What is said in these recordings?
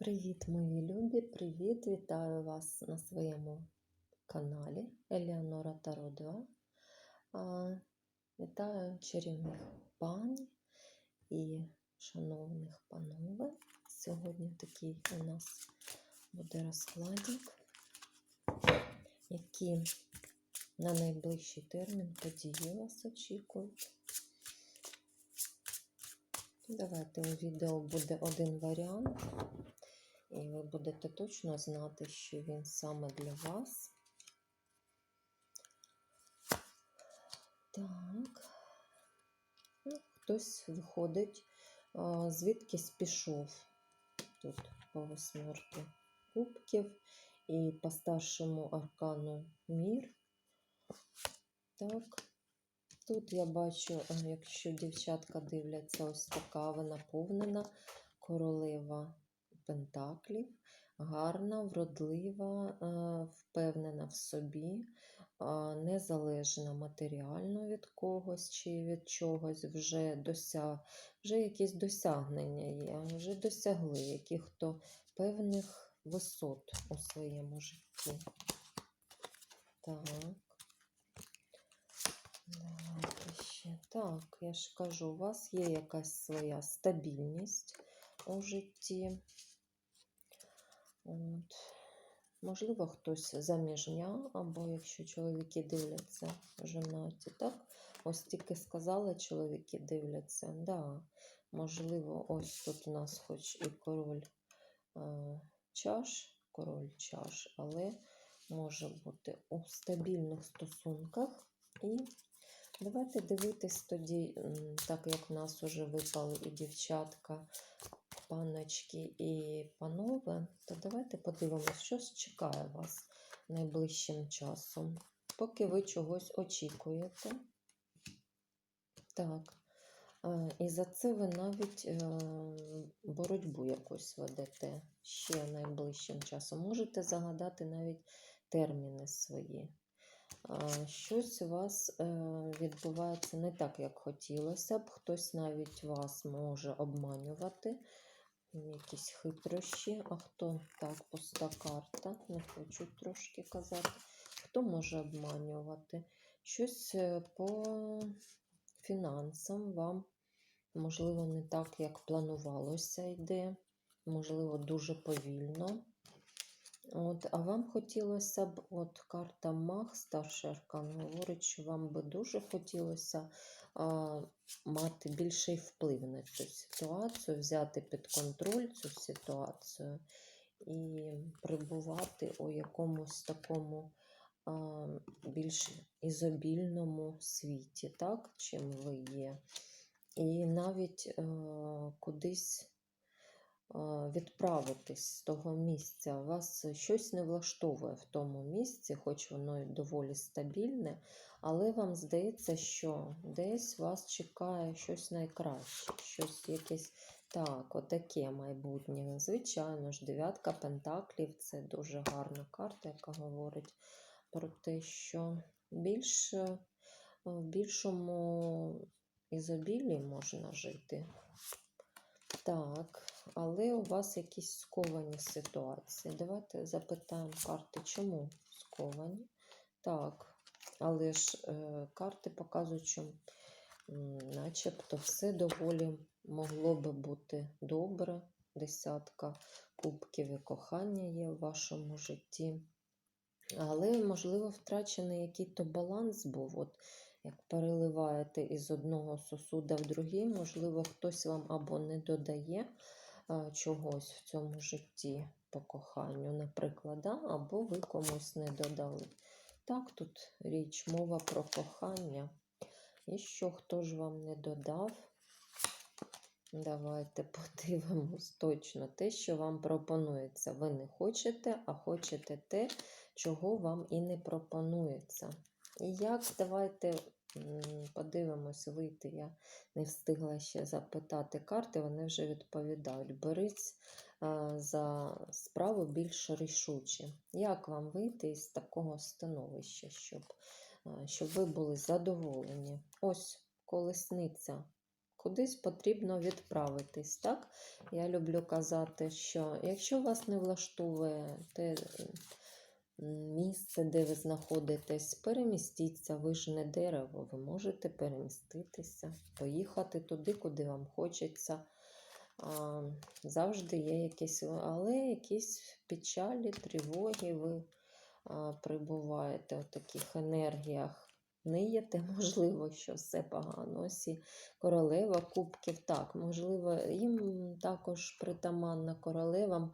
Привіт, мої любі! Привіт! Вітаю вас на своєму каналі Елеонора Таро 2. Вітаю чарівних пані і шановних панове. Сьогодні такий у нас буде розкладик, які на найближчий термін події вас очікують. Давайте у відео буде один варіант. І ви будете точно знати, що він саме для вас. Так. Ну, хтось виходить, звідкись пішов. Тут по восьмерки кубків і по старшому аркану мір. Так. Тут я бачу, якщо дівчатка дивляться, ось така вона наповнена королева пентаклів, гарна, вродлива, е, впевнена в собі, незалежна матеріально від когось чи від чогось, вже досяг, вже якісь досягнення є, вже досягли яких-то певних висот у своєму житті. Так. Давайте ще. Так, я ж кажу, у вас є якась своя стабільність у житті. От. Можливо, хтось заміжня, або якщо чоловіки дивляться женаті, так? Ось тільки сказала, чоловіки дивляться. Да, Можливо, ось тут у нас хоч і король е, чаш, король чаш, але може бути у стабільних стосунках. І давайте дивитись тоді, так як в нас вже випали і дівчатка, паночки і панове, то давайте подивимося, що чекає вас найближчим часом, поки ви чогось очікуєте. Так. І за це ви навіть е, боротьбу якусь ведете ще найближчим часом. Можете загадати навіть терміни свої. Щось у вас е, відбувається не так, як хотілося б. Хтось навіть вас може обманювати якісь хитрощі. А хто так, пуста карта, не хочу трошки казати. Хто може обманювати? Щось е, по фінансам вам, можливо, не так, як планувалося йде, можливо, дуже повільно. От, А вам хотілося б, от карта Мах, старший аркан, говорить, що вам би дуже хотілося а, мати більший вплив на цю ситуацію, взяти під контроль цю ситуацію і прибувати у якомусь такому а, більш ізобільному світі, так, чим ви є. І навіть а, кудись відправитись з того місця. Вас щось не влаштовує в тому місці, хоч воно і доволі стабільне, але вам здається, що десь вас чекає щось найкраще, щось якесь так, отаке майбутнє. Звичайно ж, дев'ятка пентаклів це дуже гарна карта, яка говорить про те, що більш, в більшому ізобілі можна жити. Так, але у вас якісь сковані ситуації. Давайте запитаємо карти, чому сковані. Так, але ж е, карти показують, що начебто все доволі могло би бути добре. Десятка кубків і кохання є в вашому житті. Але, можливо, втрачений який-то баланс був. От як переливаєте із одного сосуда в другий, можливо, хтось вам або не додає а, чогось в цьому житті по коханню, наприклад, да? або ви комусь не додали. Так, тут річ, мова про кохання. І що хто ж вам не додав? Давайте подивимось точно те, що вам пропонується. Ви не хочете, а хочете те, чого вам і не пропонується. Як давайте подивимось, вийти. Я не встигла ще запитати карти, вони вже відповідають. Берись за справу більш рішуче. Як вам вийти із такого становища, щоб, щоб ви були задоволені? Ось колесниця. кудись потрібно відправитись. Так? Я люблю казати, що якщо вас не влаштовує те місце, де ви знаходитесь, перемістіться, ви ж не дерево, ви можете переміститися, поїхати туди, куди вам хочеться. А, завжди є якісь, але якісь печалі, тривоги, ви а, перебуваєте у таких енергіях. Ниєте, можливо, що все погано. Ось королева кубків. Так, можливо, їм також притаманна королевам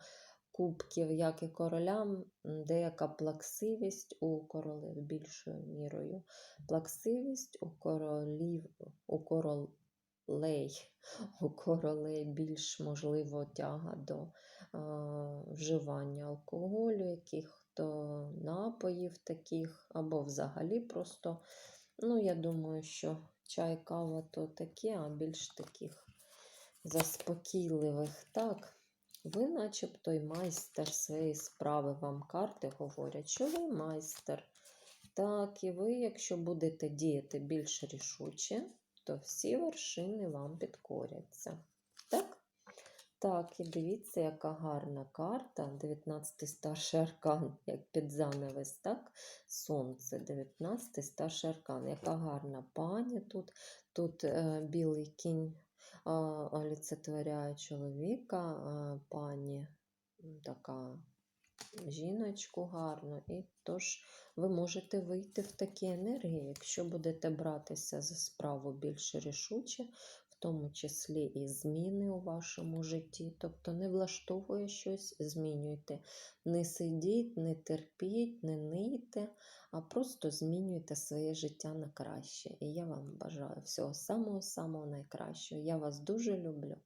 кубків, як і королям, деяка плаксивість у королев більшою мірою. Плаксивість у королів, у королей, у королей більш можливо тяга до а, вживання алкоголю, яких-то напоїв таких, або взагалі просто, ну, я думаю, що чай, кава то таке, а більш таких заспокійливих. Так, ви, начебто, й майстер своєї справи, вам карти говорять, що ви майстер. Так, і ви, якщо будете діяти більш рішуче, то всі вершини вам підкоряться. Так? Так, і дивіться, яка гарна карта. 19 старший аркан, як під занавес, так? Сонце, 19 старший аркан. Яка гарна пані тут. Тут е, білий кінь а, олицетворяє чоловіка, пані така жіночку гарну. І тож ви можете вийти в такі енергії, якщо будете братися за справу більш рішуче, в тому числі і зміни у вашому житті. Тобто не влаштовує щось, змінюйте. Не сидіть, не терпіть, не нийте, а просто змінюйте своє життя на краще. І я вам бажаю всього самого-самого найкращого. Я вас дуже люблю.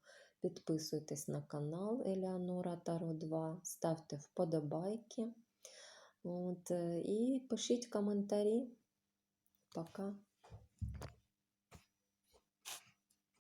Підписуйтесь на канал Еліанора Таро 2, ставте вподобайки. От, е, і пишіть коментарі. Пока.